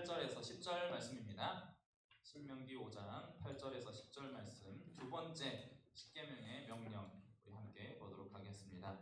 8절에서 10절 말씀입니다. 신명기 5장 8절에서 10절 말씀 두 번째 십계명의 명령 우리 함께 보도록 하겠습니다.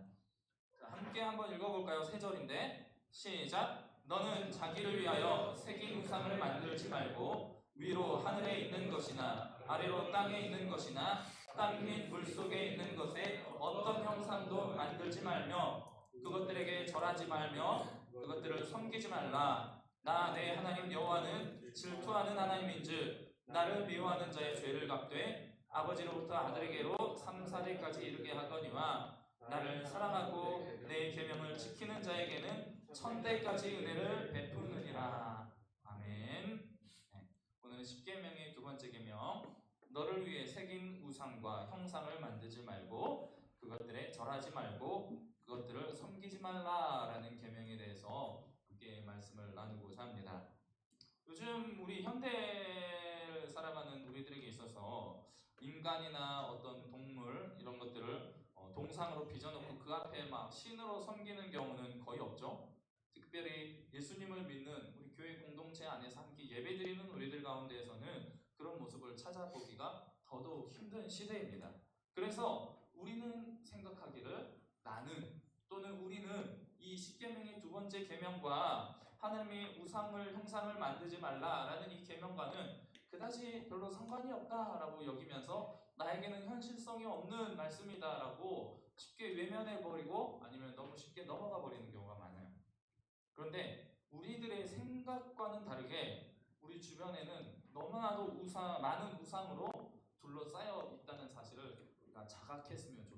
자, 함께 한번 읽어볼까요? 세 절인데 시작. 너는 자기를 위하여 새긴 우상을 만들지 말고 위로 하늘에 있는 것이나 아래로 땅에 있는 것이나 땅 및 물 속에 있는 것에 어떤 형상도 만들지 말며 그것들에게 절하지 말며 그것들을 섬기지 말라. 나 내 하나님 여호와는 질투하는 하나님인 즉 나를 미워하는 자의 죄를 갚되 아버지로부터 아들에게로 3, 4대까지 이르게 하거니와 나를 사랑하고 내 계명을 지키는 자에게는 천대까지 은혜를 베푸느니라. 아멘. 네, 오늘은 십계명의 두 번째 계명. 너를 위해 새긴 우상과 형상을 만들지 말고 그것들에 절하지 말고 그것들을 섬기지 말라라는 계명에 대해서 함께 말씀을 나누고자 합니다. 요즘 우리 현대를 살아가는 우리들에게 있어서 인간이나 어떤 동물 이런 것들을 어, 동상으로 빚어놓고 그 앞에 막 신으로 섬기는 경우는 거의 없죠. 특별히 예수님을 믿는 우리 교회 공동체 안에서 함께 예배드리는 우리들 가운데에서는 그런 모습을 찾아보기가 더더욱 힘든 시대입니다. 그래서 우리는 생각하기를 나는 또는 우리는 이 십계명의 두 번째 계명과 하나님의 우상을 형상을 만들지 말라라는 이 계명과는 그다지 별로 상관이 없다라고 여기면서 나에게는 현실성이 없는 말씀이다라고 쉽게 외면해 버리고 아니면 너무 쉽게 넘어가 버리는 경우가 많아요. 그런데 우리들의 생각과는 다르게 우리 주변에는 너무나도 우상 많은 우상으로 둘러싸여 있다는 사실을 우리가 자각했으면 좋겠습니다.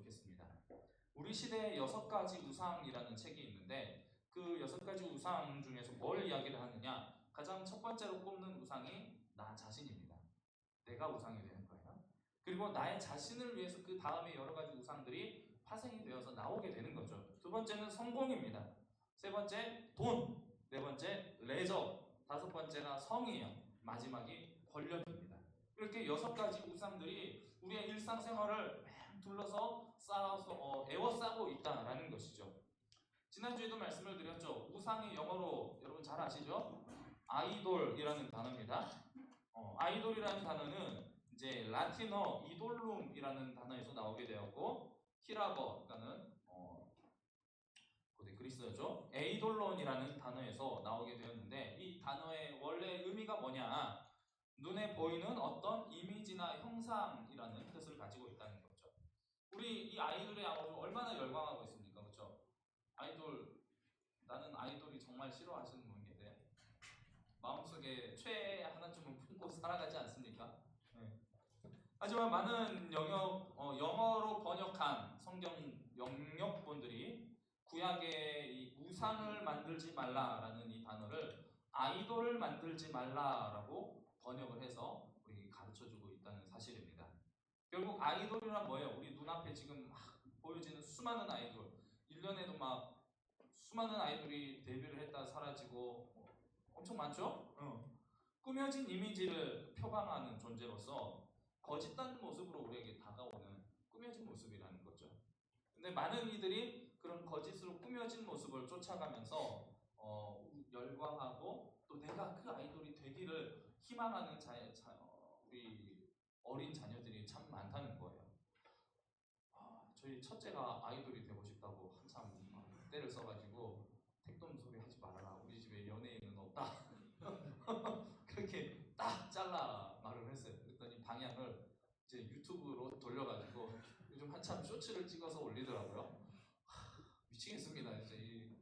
우리 시대에 여섯 가지 우상이라는 책이 있는데 그 여섯 가지 우상 중에서 뭘 이야기를 하느냐? 가장 첫 번째로 꼽는 우상이 나 자신입니다. 내가 우상이 되는 거예요. 그리고 나의 자신을 위해서 그 다음에 여러 가지 우상들이 파생이 되어서 나오게 되는 거죠. 두 번째는 성공입니다. 세 번째 돈, 네 번째 레저, 다섯 번째가 성이에요. 마지막이 권력입니다. 이렇게 여섯 가지 우상들이 우리의 일상생활을 맹 둘러서 쌓아서 어, 애워싸고 있다라는 것이죠. 지난주에도 말씀을 드렸죠. 우상이 영어로 여러분 잘 아시죠? 아이돌이라는 단어입니다. 어, 아이돌이라는 단어는 이제 라틴어 이돌룸이라는 단어에서 나오게 되었고 히라버가는 어, 고대 그리스어죠. 에이돌론이라는 단어에서 나오게 되었는데 이 단어의 원래 의미가 뭐냐? 눈에 보이는 어떤 이미지나 형상이라는 뜻을 가지고 있다는 거죠. 우리 이 아이돌에 얼마나 열광하고 있습니까? 그렇죠? 아이돌 나는 아이돌이 정말 싫어하시는 분인데 마음속에 최애 하나쯤은 품고 살아가지 않습니까? 네. 하지만 많은 영역 어, 영어로 번역한 성경 영역본들이 구약의 이 우상을 만들지 말라라는 이 단어를 아이돌을 만들지 말라라고 번역을 해서 우리 가르쳐주고 있다는 사실입니다. 결국 아이돌이란 뭐예요? 우리 눈앞에 지금 막 보여지는 수많은 아이돌, 1년에도 막 수많은 아이돌이 데뷔를 했다 사라지고 엄청 많죠? 어. 꾸며진 이미지를 표방하는 존재로서 거짓된 모습으로 우리에게 다가오는 꾸며진 모습이라는 거죠. 근데 많은 이들이 그런 거짓으로 꾸며진 모습을 쫓아가면서 어, 열광하고 또 내가 그 아이돌이 되기를 희망하는 자, 자, 어, 우리 어린 자녀들이 참 많다는 거예요. 아, 저희 첫째가 아이돌이 되고 싶다고 한참 때를 써가지고 택돔 소리 하지 말아라. 우리 집에 연예인은 없다. 그렇게 딱 잘라 말을 했어요. 그랬더니 방향을 이제 유튜브로 돌려가지고 요즘 한참 쇼츠를 찍어서 올리더라고요. 하, 미치겠습니다. 이제 이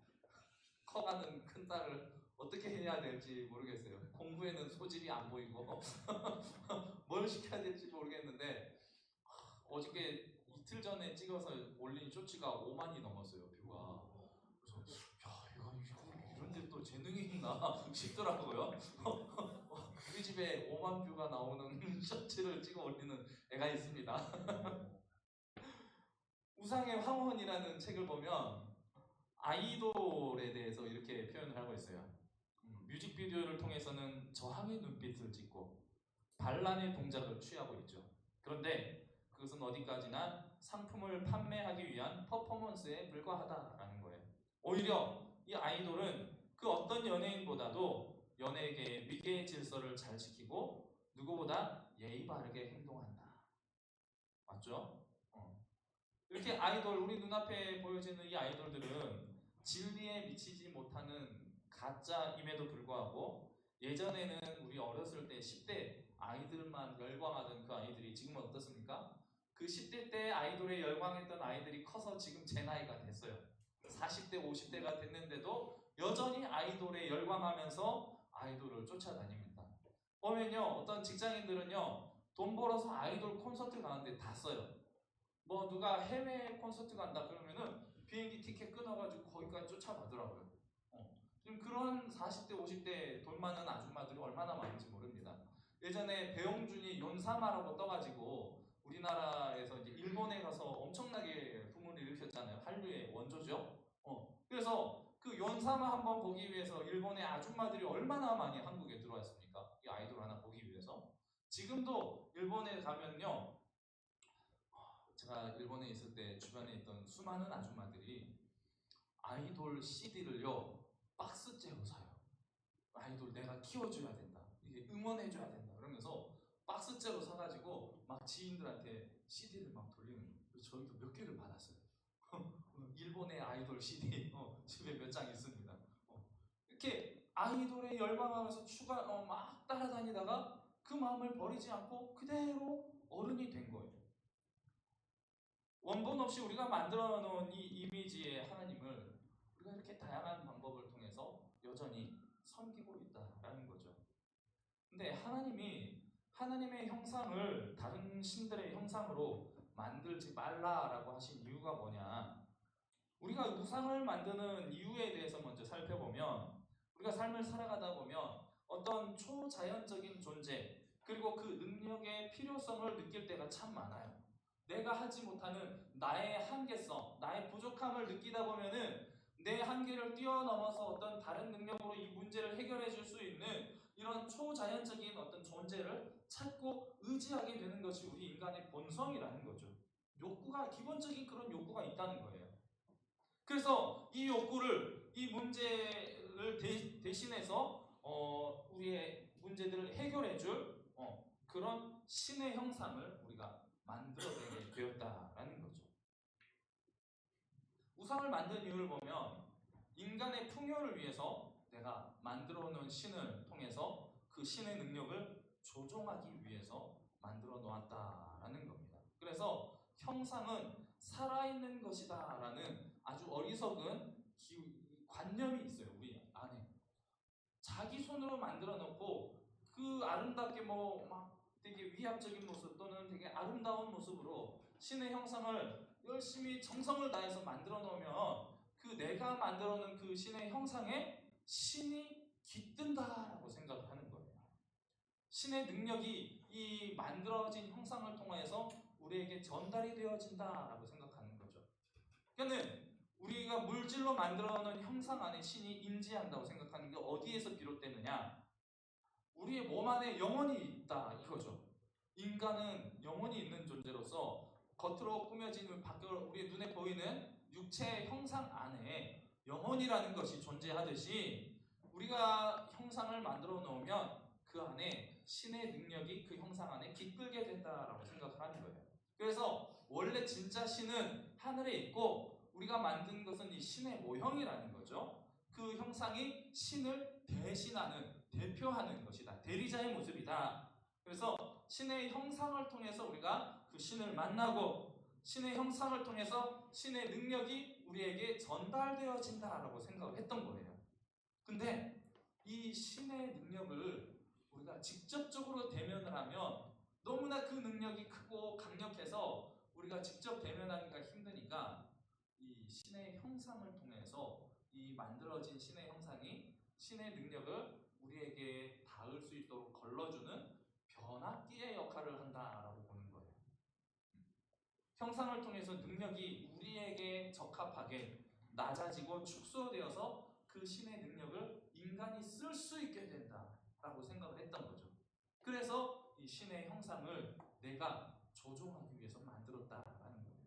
커가는 큰 딸을 어떻게 해야 될지 모르겠어요. 공부에는 소질이 안 보이고 뭘 시켜야 될지 모르겠는데 어저께 이틀 전에 찍어서 올린 쇼츠가 5만이 넘었어요 뷰가. 그래서 야 이거 이런데 또 재능이 있나 싶더라고요. 우리 집에 5만 뷰가 나오는 쇼츠를 찍어 올리는 애가 있습니다. 우상의 황혼이라는 책을 보면 아이돌에 대해서 이렇게 표현을 하고 있어요. 음, 뮤직비디오를 통해서는 저항의 눈빛을 짓고 반란의 동작을 취하고 있죠. 그런데 그것은 어디까지나 상품을 판매하기 위한 퍼포먼스에 불과하다라는 거예요. 오히려 이 아이돌은 그 어떤 연예인보다도 연예계 위계 질서를 잘 지키고 누구보다 예의 바르게 행동한다. 맞죠? 어. 이렇게 아이돌 우리 눈앞에 보여지는 이 아이돌들은 진리에 미치지 못하는 가짜임에도 불구하고 예전에는 우리 어렸을 때 10대 아이들만 열광하던 그 아이들이 지금은 어떻습니까? 그 10대 때 아이돌에 열광했던 아이들이 커서 지금 제 나이가 됐어요. 40대, 50대가 됐는데도 여전히 아이돌에 열광하면서 아이돌을 쫓아다닙니다. 보면요, 어떤 직장인들은요, 돈 벌어서 아이돌 콘서트 가는데 다 써요. 뭐 누가 해외 콘서트 간다 그러면은 비행기 티켓 끊어가지고 거기까지 쫓아가더라고요. 어. 지금 그런 40대, 50대 돈 많은 아줌마들이 얼마나 많은지 모릅니다. 예전에 배용준이 연사마라고 떠가지고 우리나라에서 이제 일본에 가서 엄청나게 부문을 일으켰잖아요. 한류의 원조죠. 어. 그래서 그 연사마 한번 보기 위해서 일본의 아줌마들이 얼마나 많이 한국에 들어왔습니까? 이 아이돌 하나 보기 위해서. 지금도 일본에 가면요. 제가 일본에 있을 때 주변에 있던 수많은 아줌마들이 아이돌 CD를요 박스째로 사요. 아이돌 내가 키워줘야 된다. 이게 응원해줘야 된다. 그러면서 박스째로 사가지고 막 지인들한테 CD를 막 돌리는 거예요. 저희도 몇 개를 받았어요. 일본의 아이돌 CD 어, 집에 몇 장 있습니다. 어. 이렇게 아이돌에 열광하면서 추가 어, 막 따라다니다가 그 마음을 버리지 않고 그대로 어른이 된 거예요. 원본 없이 우리가 만들어 놓은 이 이미지의 하나님을 우리가 이렇게 다양한 방법을 통해서 여전히 섬기고 있다라는 거죠. 근데 하나님이 하나님의 형상을 다른 신들의 형상으로 만들지 말라라고 하신 이유가 뭐냐? 우리가 우상을 만드는 이유에 대해서 먼저 살펴보면 우리가 삶을 살아가다 보면 어떤 초자연적인 존재 그리고 그 능력의 필요성을 느낄 때가 참 많아요. 내가 하지 못하는 나의 한계성, 나의 부족함을 느끼다 보면은 내 한계를 뛰어넘어서 어떤 다른 능력으로 이 문제를 해결해 줄 수 있는 이런 초자연적인 어떤 존재를 찾고 의지하게 되는 것이 우리 인간의 본성이라는 거죠. 욕구가 기본적인 그런 욕구가 있다는 거예요. 그래서 이 욕구를 이 문제를 대, 대신해서 어, 우리의 문제들을 해결해 줄 어, 그런 신의 형상을 우리가 만들어내게 되었다라는 거죠. 우상을 만든 이유를 보면 인간의 풍요를 위해서 내가 만들어 놓은 신을 통해서 그 신의 능력을 조종하기 위해서 만들어 놓았다라는 겁니다. 그래서 형상은 살아있는 것이다라는 아주 어리석은 관념이 있어요 우리 안에. 자기 손으로 만들어 놓고 그 아름답게 뭐 막 되게 위압적인 모습 또는 되게 아름다운 모습으로 신의 형상을 열심히 정성을 다해서 만들어 놓으면 그 내가 만들어 놓은 그 신의 형상에 신이 깃든다라고 생각을 하는. 신의 능력이 이 만들어진 형상을 통해서 우리에게 전달이 되어진다라고 생각하는 거죠. 그러니까 우리가 물질로 만들어 놓은 형상 안에 신이 임재한다고 생각하는 게 어디에서 비롯되느냐? 우리의 몸 안에 영혼이 있다 이거죠. 인간은 영혼이 있는 존재로서 겉으로 꾸며진 밖으 우리 눈에 보이는 육체 형상 안에 영혼이라는 것이 존재하듯이 우리가 형상을 만들어 놓으면 그 안에 신의 능력이 그 형상 안에 깃들게 된다라고 생각을 하는 거예요. 그래서 원래 진짜 신은 하늘에 있고 우리가 만든 것은 이 신의 모형이라는 거죠. 그 형상이 신을 대신하는 대표하는 것이다. 대리자의 모습이다. 그래서 신의 형상을 통해서 우리가 그 신을 만나고 신의 형상을 통해서 신의 능력이 우리에게 전달되어진다라고 생각을 했던 거예요. 근데 이 신의 능력을 우리가 직접적으로 대면을 하면 너무나 그 능력이 크고 강력해서 우리가 직접 대면하기가 힘드니까 이 신의 형상을 통해서 이 만들어진 신의 형상이 신의 능력을 우리에게 닿을 수 있도록 걸러주는 변압기의 역할을 한다라고 보는 거예요. 형상을 통해서 능력이 우리에게 적합하게 낮아지고 축소되어서 그 신의 능력을 인간이 쓸 수 있게 된다 라고 생각을 했던 거죠. 그래서 이 신의 형상을 내가 조종하기 위해서 만들었다라는 거예요.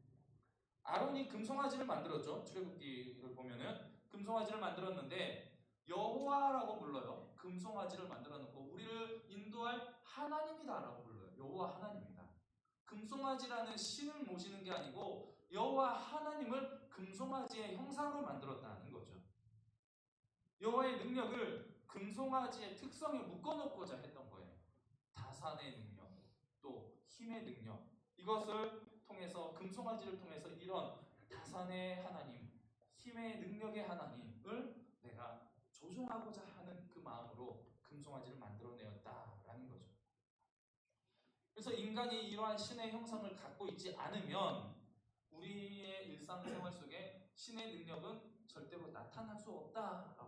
아론이 금송아지를 만들었죠. 출애굽기를 보면은 금송아지를 만들었는데 여호와라고 불러요. 금송아지를 만들어 놓고 우리를 인도할 하나님이다라고 불러요. 여호와 하나님이다. 금송아지라는 신을 모시는 게 아니고 여호와 하나님을 금송아지의 형상으로 만들었다는 거죠. 여호와의 능력을 금송아지의 특성에 묶어놓고자 했던 거예요. 다산의 능력, 또 힘의 능력 이것을 통해서 금송아지를 통해서 이런 다산의 하나님, 힘의 능력의 하나님을 내가 조종하고자 하는 그 마음으로 금송아지를 만들어내었다라는 거죠. 그래서 인간이 이러한 신의 형상을 갖고 있지 않으면 우리의 일상생활 속에 신의 능력은 절대로 나타날 수 했어요.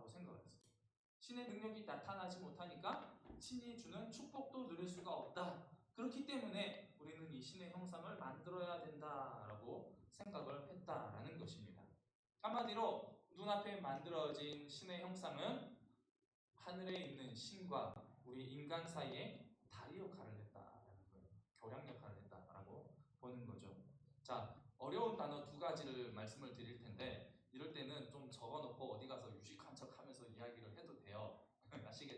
신의 능력이 나타나지 못하니까 신이 주는 축복도 누릴 수가 없다. 그렇기 때문에 우리는 이 신의 형상을 만들어야 된다라고 생각을 했다라는 것입니다. 한마디로 눈앞에 만들어진 신의 형상은 하늘에 있는 신과 우리 인간 사이에 다리 역할을 했다라는 거예요. 교량 역할을 했다라고 보는 거죠. 자, 어려운 단어 두 가지를 말씀을 드릴 텐데 이럴 때는 좀 적어놓고 어디 가서 유식한 척하면서 이야기를 해도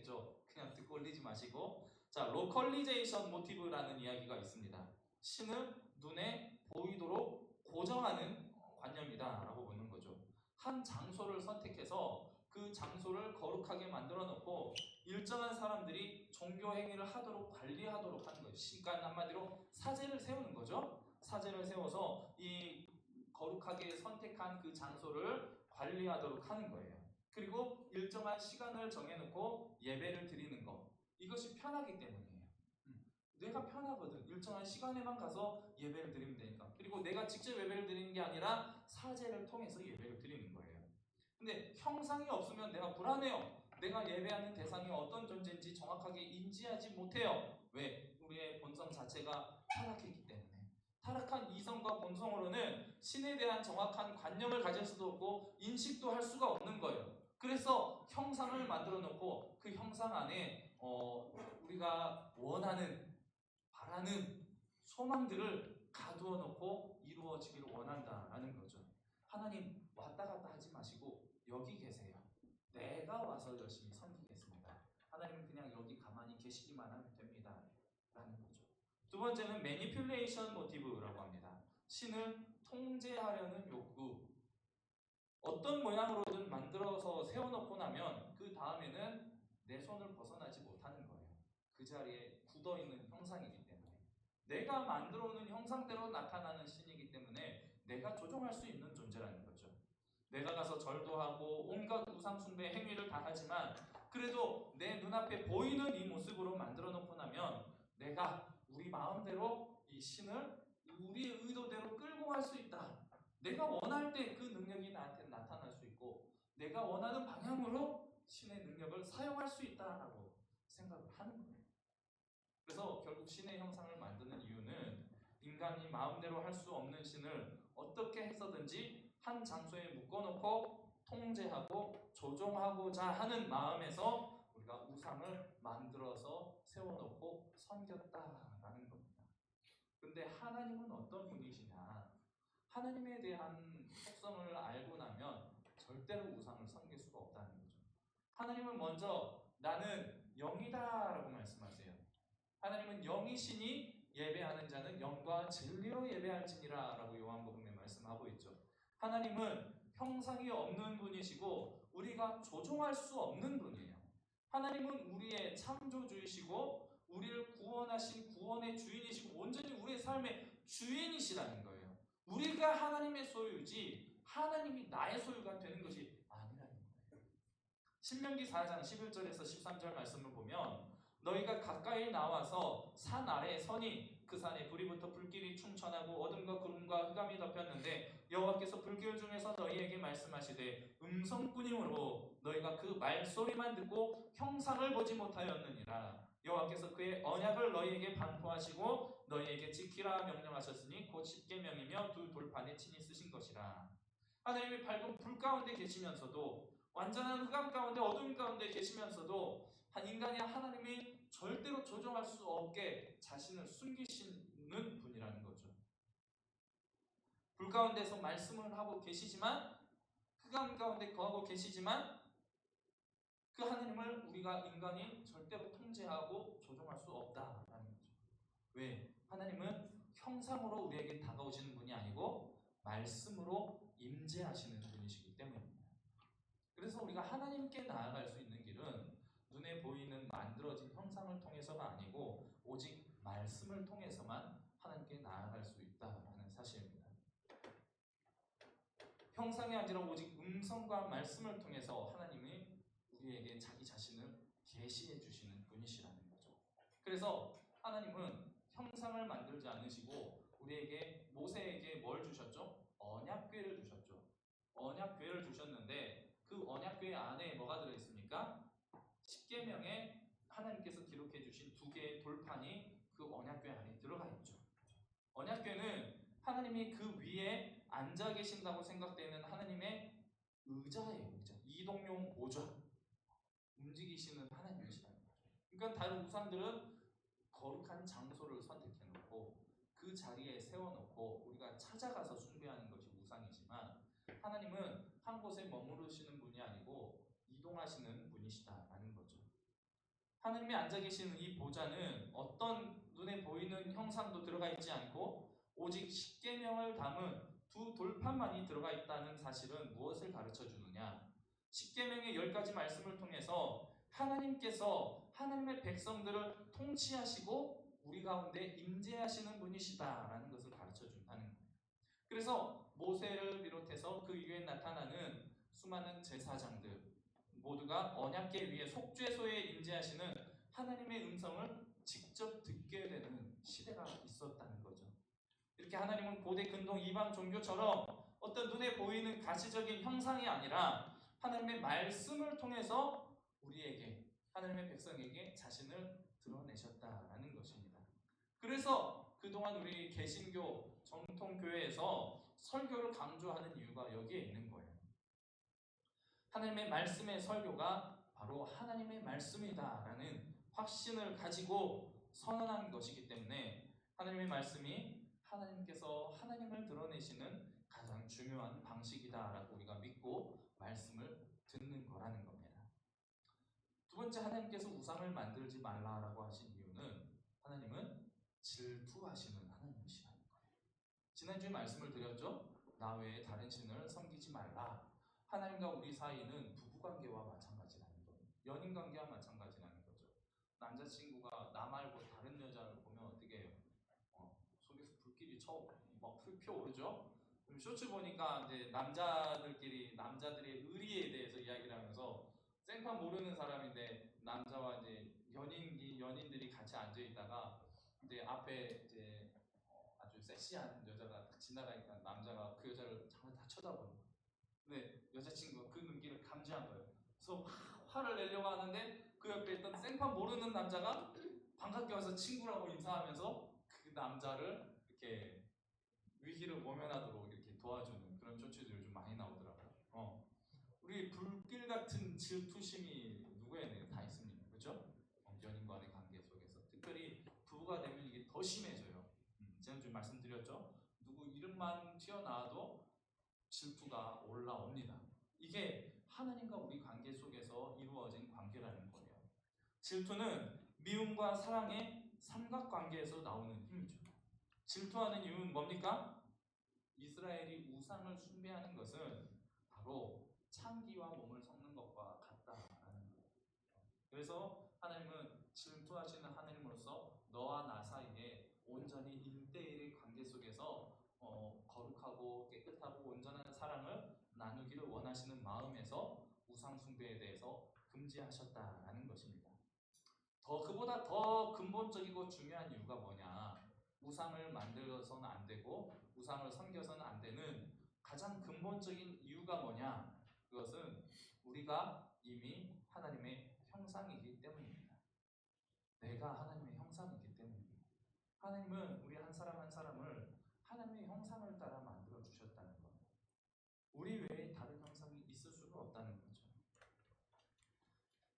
아시겠죠? 그냥 듣고 올리지 마시고 자, 로컬리제이션 모티브라는 이야기가 있습니다. 신을 눈에 보이도록 고정하는 관념이다 라고 보는 거죠. 한 장소를 선택해서 그 장소를 거룩하게 만들어 놓고 일정한 사람들이 종교 행위를 하도록 관리하도록 하는 거예요. 시간 한마디로 사제를 세우는 거죠. 사제를 세워서 이 거룩하게 선택한 그 장소를 관리하도록 하는 거예요. 그리고 일정한 시간을 정해놓고 예배를 드리는 것. 이것이 편하기 때문이에요. 음, 내가 편하거든. 일정한 시간에만 가서 예배를 드리면 되니까. 그리고 내가 직접 예배를 드리는 게 아니라 사제를 통해서 예배를 드리는 거예요. 근데 형상이 없으면 내가 불안해요. 내가 예배하는 대상이 어떤 존재인지 정확하게 인지하지 못해요. 왜? 우리의 본성 자체가 타락했기 때문에. 타락한 이성과 본성으로는 신에 대한 정확한 관념을 가질 수도 없고 인식도 할 수가 없는 거예요. 그래서 형상을 만들어 놓고 그 형상 안에 어, 우리가 원하는 바라는 소망들을 가두어 놓고 이루어지기를 원한다라는 거죠. 하나님 왔다 갔다 하지 마시고 여기 계세요. 내가 와서 열심히 섬기겠습니다. 하나님은 그냥 여기 가만히 계시기만 하면 됩니다. 라는 거죠. 두 번째는 매니플레이션 모티브라고 합니다. 신을 통제하려는 욕구. 어떤 모양으로든 만들어서 세워놓고 나면 그 다음에는 내 손을 벗어나지 못하는 거예요. 그 자리에 굳어 있는 형상이기 때문에. 내가 만들어 놓은 형상대로 나타나는 신이기 때문에 내가 조종할 수 있는 존재라는 거죠. 내가 가서 절도 하고 온갖 우상 숭배 행위를 다 하지만 그래도 내 눈앞에 보이는 이 모습으로 만들어 놓고 나면 내가 우리 마음대로 이 신을 우리의 의도대로 끌고 갈 수 있다. 내가 원할 때 그 능력이 나한테 내가 원하는 방향으로 신의 능력을 사용할 수 있다라고 생각을 하는 거예요. 그래서 결국 신의 형상을 만드는 이유는 인간이 마음대로 할 수 없는 신을 어떻게 해서든지 한 장소에 묶어놓고 통제하고 조종하고자 하는 마음에서 우리가 우상을 만들어서 세워놓고 섬겼다라는 겁니다. 근데 하나님은 어떤 분이시냐? 하나님에 대한 속성을 알고 나면 절대로 우상을 섬길 수가 없다는 거죠. 하나님은 먼저 나는 영이다라고 말씀하세요. 하나님은 영이시니 예배하는 자는 영과 진리로 예배할지니라라고 요한복음에 말씀하고 있죠. 하나님은 형상이 없는 분이시고 우리가 조종할 수 없는 분이에요. 하나님은 우리의 창조주이시고 우리를 구원하신 구원의 주인이시고 온전히 우리의 삶의 주인이시라는 거예요. 우리가 하나님의 소유지 하나님이 나의 소유가 되는 것이 아니라는 거예요. 신명기 4장 11절에서 13절 말씀을 보면 너희가 가까이 나와서 산 아래에 서니 그 산에 불이 붙어 불길이 충천하고 어둠과 구름과 흑암이 덮였는데 여호와께서 불길 중에서 너희에게 말씀하시되 음성뿐이므로 너희가 그 말소리만 듣고 형상을 보지 못하였느니라 여호와께서 그의 언약을 너희에게 반포하시고 너희에게 지키라 명령하셨으니 곧 십계명이며 두 돌판에 친히 쓰신 것이라 하나님이 밝은 불 가운데 계시면서도 완전한 흑암 가운데 어둠 가운데 계시면서도 한 인간이 하나님이 절대로 조종할 수 없게 자신을 숨기시는 분이라는 거죠. 불 가운데서 말씀을 하고 계시지만 흑암 가운데 거하고 계시지만 그 하나님을 우리가 인간이 절대로 통제하고 조종할 수 없다라는 거죠. 왜? 하나님은 형상으로 우리에게 다가오시는 분이 아니고 말씀으로 임재하시는 분이시기 때문입니다. 그래서 우리가 하나님께 나아갈 수 있는 길은 눈에 보이는 만들어진 형상을 통해서가 아니고 오직 말씀을 통해서만 하나님께 나아갈 수 있다라는 사실입니다. 형상이 아니라 오직 음성과 말씀을 통해서 하나님이 우리에게 자기 자신을 계시해 주시는 분이시라는 거죠. 그래서 하나님은 형상을 만들지 않으시고 우리에게 모세에게 뭘 주셨죠? 언약궤를. 언약궤를 주셨는데 그 언약궤 안에 뭐가 들어 있습니까? 십계명에 하나님께서 기록해 주신 두 개의 돌판이 그 언약궤 안에 들어가 있죠. 언약궤는 하나님이 그 위에 앉아 계신다고 생각되는 하나님의 의자예요, 의자. 이동용 보좌. 움직이시는 하나님이시라는 거죠. 그러니까 다른 우상들은 거룩한 장소를 선택해 놓고 그 자리에 세워 놓고 우리가 찾아가서 숭배하는 것이 우상이지만 하나님은 한 곳에 머무르시는 분이 아니고 이동하시는 분이시다라는 거죠. 하나님이 앉아 계시는 이 보좌는 어떤 눈에 보이는 형상도 들어가 있지 않고 오직 십계명을 담은 두 돌판만이 들어가 있다는 사실은 무엇을 가르쳐 주느냐? 십계명의 열 가지 말씀을 통해서 하나님께서 하나님의 백성들을 통치하시고 우리 가운데 임재하시는 분이시다라는 것을 가르쳐 준다는 거예요. 그래서 모세를 비롯해서 그 위에 나타나는 수많은 제사장들 모두가 언약계 위에 속죄소에 임재하시는 하나님의 음성을 직접 듣게 되는 시대가 있었다는 거죠. 이렇게 하나님은 고대 근동 이방 종교처럼 어떤 눈에 보이는 가시적인 형상이 아니라 하나님의 말씀을 통해서 우리에게 하나님의 백성에게 자신을 드러내셨다라는 것입니다. 그래서 그동안 우리 개신교 정통교회에서 설교를 강조하는 이유가 여기에 있는 거예요. 하나님의 말씀의 설교가 바로 하나님의 말씀이다라는 확신을 가지고 선언한 것이기 때문에 하나님의 말씀이 하나님께서 하나님을 드러내시는 가장 중요한 방식이다라고 우리가 믿고 말씀을 듣는 거라는 겁니다. 두 번째 하나님께서 우상을 만들지 말라라고 하신 이유는 하나님은 질투하시는. 지난주에 말씀을 드렸죠. 나 외에 다른 신을 섬기지 말라. 하나님과 우리 사이는 부부관계와 마찬가지라는 거예요. 연인관계와 마찬가지라는 거죠. 남자친구가 나 말고 다른 여자를 보면 어떻게 해요? 어, 속에서 불길이 쳐, 막 피어오르죠? 그럼 쇼츠 보니까 이제 남자들끼리 남자들의 의리에 대해서 이야기를 하면서 생판 모르는 사람인데 남자와 이제 연인 연인들이 같이 앉아 있다가 이제 앞에 섹시한 여자가 딱 지나가니까 남자가 그 여자를 장을 다 쳐다보는 거예요. 근데 여자친구가 그 눈길을 감지한 거예요. 그래서 화- 화를 내려고 하는데 그 옆에 있던 생판 모르는 남자가 반갑게 와서 친구라고 인사하면서 그 남자를 이렇게 위기를 모면하도록 이렇게 도와주는 그런 쇼츠들이 좀 많이 나오더라고요. 어. 우리 불길 같은 질투심이 누구에게 다 있습니다. 그렇죠? 어, 연인 간의 관계 속에서 특별히 부부가 되면 이게 더 심해져요. 음, 지난주에 말씀드렸죠. 누구 이름만 튀어나와도 질투가 올라옵니다. 이게 하나님과 우리 관계 속에서 이루어진 관계라는 거예요. 질투는 미움과 사랑의 삼각관계에서 나오는 힘이죠. 질투하는 이유는 뭡니까? 이스라엘이 우상을 숭배하는 것은 바로 창기와 몸을 섞는 것과 같다라는 거예요. 그래서 하나님은 질투하시는 하나님으로서 너와 나 사이에 온전히 1대1의 관계 속에서 어, 거룩하고 깨끗하고 온전한 사랑을 나누기를 원하시는 마음에서 우상 숭배에 대해서 금지하셨다라는 것입니다. 더 그보다 더 근본적이고 중요한 이유가 뭐냐? 우상을 만들어서는 안 되고 우상을 섬겨서는 안 되는 가장 근본적인 이유가 뭐냐? 그것은 우리가 이미 하나님의 형상이기 때문입니다. 내가 하나님의 형상이기 때문입니다. 하나님은 우리 한 사람 한 사람을 하나님의 형상을 따라 만들어 주셨다는 것. 우리 외에 다른 형상이 있을 수가 없다는 거죠.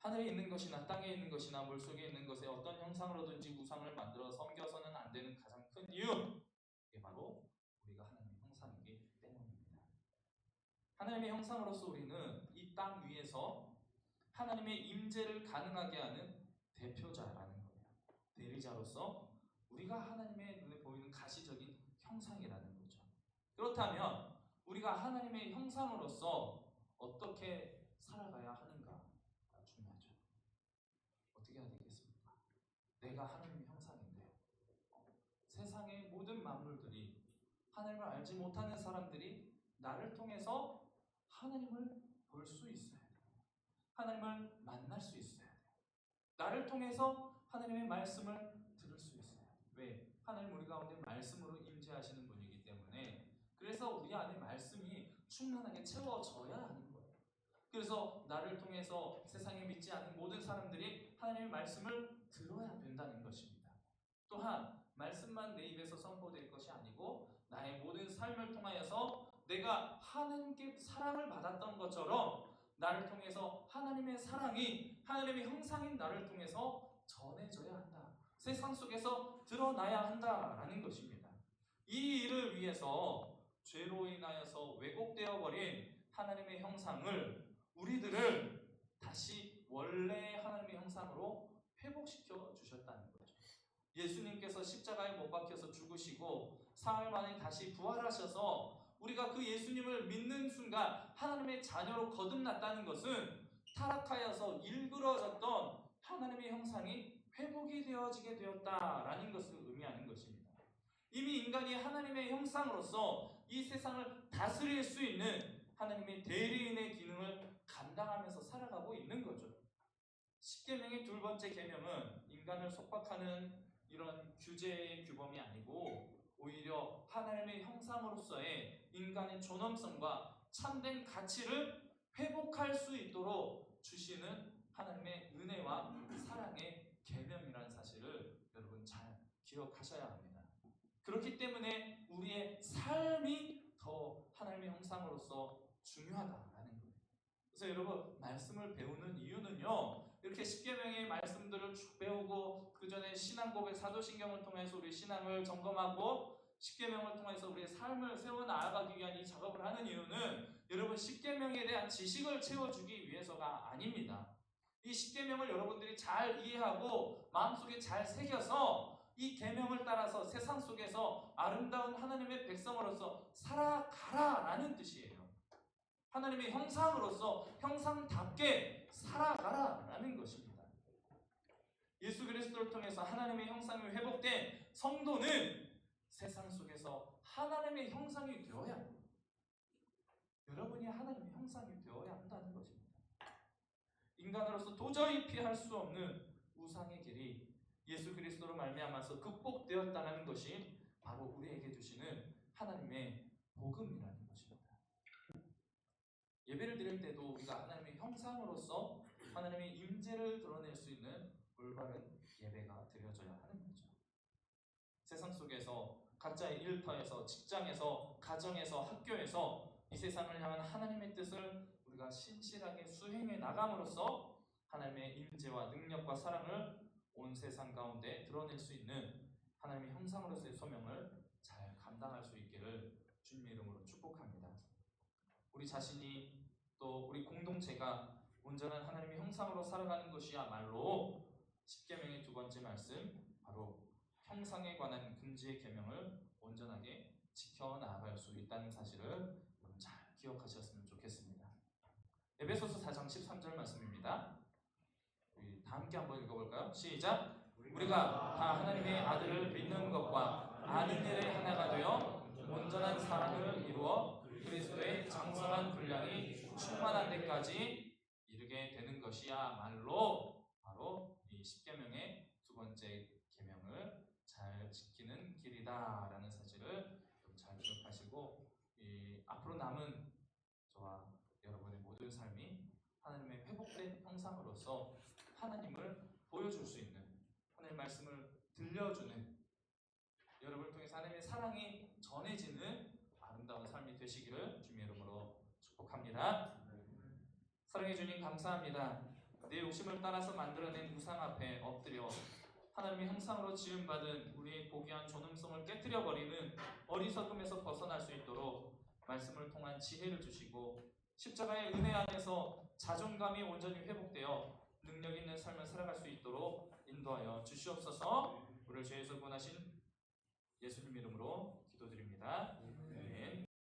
하늘에 있는 것이나 땅에 있는 것이나 물 속에 있는 것에 어떤 형상으로든지 우상을 만들어 섬겨서는 안 되는 가장 큰 이유. 이게 바로 우리가 하나님의 형상이기 때문입니다. 하나님의 형상으로서 우리는 이 땅 위에서 하나님의 임재를 가능하게 하는 대표자라는 거예요. 대리자로서 우리가 하나님의 눈에 보이는 가시적인 형상이라는 거죠. 그렇다면 우리가 하나님의 형상으로서 어떻게 살아가야 하는가 중요하죠. 어떻게 해야 되겠습니까? 내가 하나님의 형상인데 어, 세상의 모든 만물들이 하나님을 알지 못하는 사람들이 나를 통해서 하나님을 볼 수 있어야 돼요. 하나님을 만날 수 있어야 돼요. 나를 통해서 하나님의 말씀을 들을 수 있어요. 왜? 하나님 우리 가운데 말씀으로 임재하시는 분이기 때문에 그래서 우리 안에 말씀이 충만하게 채워져야 하는 거예요. 그래서 나를 통해서 세상에 믿지 않는 모든 사람들이 하나님의 말씀을 들어야 된다는 것입니다. 또한 말씀만 내 입에서 선포될 것이 아니고 나의 모든 삶을 통하여서 내가 하나님께 사랑을 받았던 것처럼 나를 통해서 하나님의 사랑이 하나님의 형상인 나를 통해서 전해져야 한다. 세상 속에서 드러나야 한다라는 것입니다. 이 일을 위해서 죄로 인하여서 왜곡되어 버린 하나님의 형상을 우리들을 다시 원래 하나님의 형상으로 회복시켜 주셨다는 거죠. 예수님께서 십자가에 못 박혀서 죽으시고 사흘 만에 다시 부활하셔서 우리가 그 예수님을 믿는 순간 하나님의 자녀로 거듭났다는 것은 타락하여서 일그러졌던 하나님의 형상이 회복이 되어지게 되었다라는 것을 의미하는 것입니다. 이미 인간이 하나님의 형상으로서 이 세상을 다스릴 수 있는 하나님의 대리인의 기능을 감당하면서 살아가고 있는 거죠. 십계명의 두 번째 계명은 인간을 속박하는 이런 규제의 규범이 아니고 오히려 하나님의 형상으로서의 인간의 존엄성과 참된 가치를 회복할 수 있도록 주시는 하나님의 은혜와 사랑의 계명이라는 사실을 여러분 잘 기억하셔야 합니다. 그렇기 때문에 우리의 삶이 더 하나님의 형상으로서 중요하다라는 거예요. 그래서 여러분 말씀을 배우는 이유는요. 이렇게 십계명의 말씀들을 쭉 배우고 그 전에 신앙 고백 사도신경을 통해서 우리 신앙을 점검하고 십계명을 통해서 우리의 삶을 세워 나아가기 위한 이 작업을 하는 이유는 여러분 십계명에 대한 지식을 채워주기 위해서가 아닙니다. 이 십계명을 여러분들이 잘 이해하고 마음속에 잘 새겨서 이 계명을 따라서 세상 속에서 아름다운 하나님의 백성으로서 살아가라라는 뜻이에요. 하나님의 형상으로서 형상답게 살아가라라는 것입니다. 예수 그리스도를 통해서 하나님의 형상이 회복된 성도는 세상 속에서 하나님의 형상이 되어야. 여러분이 하나님의 형상이 되어야 한다는 것입니다. 인간으로서 도저히 피할 수 없는 우상의 길이 예수 그리스도로 말미암아서 극복되었다는 것이 바로 우리에게 주시는 하나님의 복음이라는. 예배를 드릴 때도 우리가 하나님의 형상으로서 하나님의 임재를 드러낼 수 있는 올바른 예배가 드려져야 하는 거죠. 세상 속에서 각자의 일터에서 직장에서 가정에서 학교에서 이 세상을 향한 하나님의 뜻을 우리가 신실하게 수행해 나감으로써 하나님의 임재와 능력과 사랑을 온 세상 가운데 드러낼 수 있는 하나님의 형상으로서의 소명을 잘 감당할 수 있기를 주님의 이름으로 축복합니다. 우리 자신이 또 우리 공동체가 온전한 하나님의 형상으로 살아가는 것이야말로 십계명의 두 번째 말씀 바로 형상에 관한 금지의 계명을 온전하게 지켜 나아갈 수 있다는 사실을 잘 기억하셨으면 좋겠습니다. 에베소서 4장 13절 말씀입니다. 우리 다 함께 한번 읽어볼까요? 시작. 우리가 다 하나님의 아들을 믿는 것과 아는 일에 하나가 되어 온전한 사랑을 이루어 그리스도의 장성한 분량이 충만한 데까지 이르게 되는 것이야말로 바로 이 십계명의 두 번째 계명을 잘 지키는 길이다라는 사실을 좀잘 기억하시고 이 앞으로 남은 저와 여러분의 모든 삶이 하나님의 회복된 형상으로서 하나님을 보여줄 수 있는 하나님의 말씀을 들려주는 여러분을 통해서 하나님의 사랑이 전해지는 아름다운 삶이 되시기를 주님의 이름으로 축복합니다. 사랑해 주님 감사합니다. 내 욕심을 따라서 만들어낸 우상 앞에 엎드려 하나님의 형상으로 지음받은 우리의 고귀한 존엄성을 깨뜨려 버리는 어리석음에서 벗어날 수 있도록 말씀을 통한 지혜를 주시고 십자가의 은혜 안에서 자존감이 온전히 회복되어 능력 있는 삶을 살아갈 수 있도록 인도하여 주시옵소서. 우리를 죄에서 구원하신 예수님 이름으로